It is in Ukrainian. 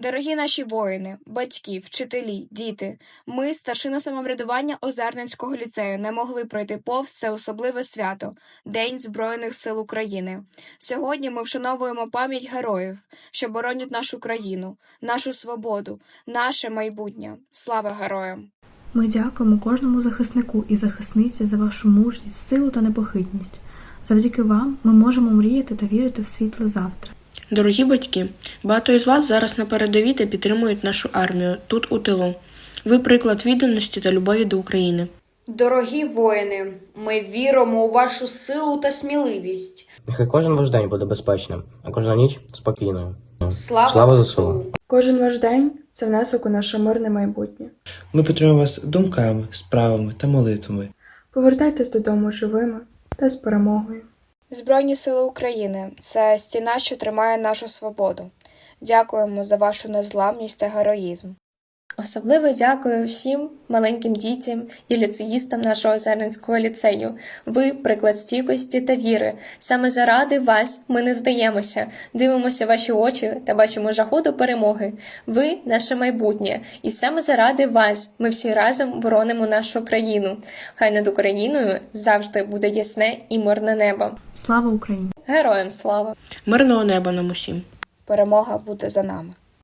Дорогі наші воїни, батьки, вчителі, діти, ми, старшина самоврядування Озерненського ліцею, не могли пройти повз це особливе свято День Збройних сил України. Сьогодні ми вшановуємо пам'ять героїв, що боронять нашу країну, нашу свободу, наше майбутнє. Слава героям! Ми дякуємо кожному захиснику і захисниці за вашу мужність, силу та непохитність. Завдяки вам ми можемо мріяти та вірити в світле завтра. Дорогі батьки, багато із вас зараз на передовій та підтримують нашу армію тут у тилу. Ви приклад відданості та любові до України. Дорогі воїни, ми віримо у вашу силу та сміливість. Нехай кожен ваш день буде безпечним, а кожна ніч спокійною. Слава, Слава ЗСУ! Кожен ваш день це внесок у наше мирне майбутнє. Ми підтримуємо вас думками, справами та молитвами. Повертайтесь додому живими та з перемогою. Збройні сили України це стіна, що тримає нашу свободу. Дякуємо за вашу незламність та героїзм. Особливо дякую всім маленьким дітям і ліцеїстам нашого Зерненського ліцею. Ви приклад стійкості та віри. Саме заради вас ми не здаємося, дивимося ваші очі та бачимо жагу до перемоги. Ви наше майбутнє, і саме заради вас ми всі разом боронимо нашу країну. Хай над Україною завжди буде ясне і мирне небо. Слава Україні! Героям слава! Мирного неба нам усім! Перемога буде за нами.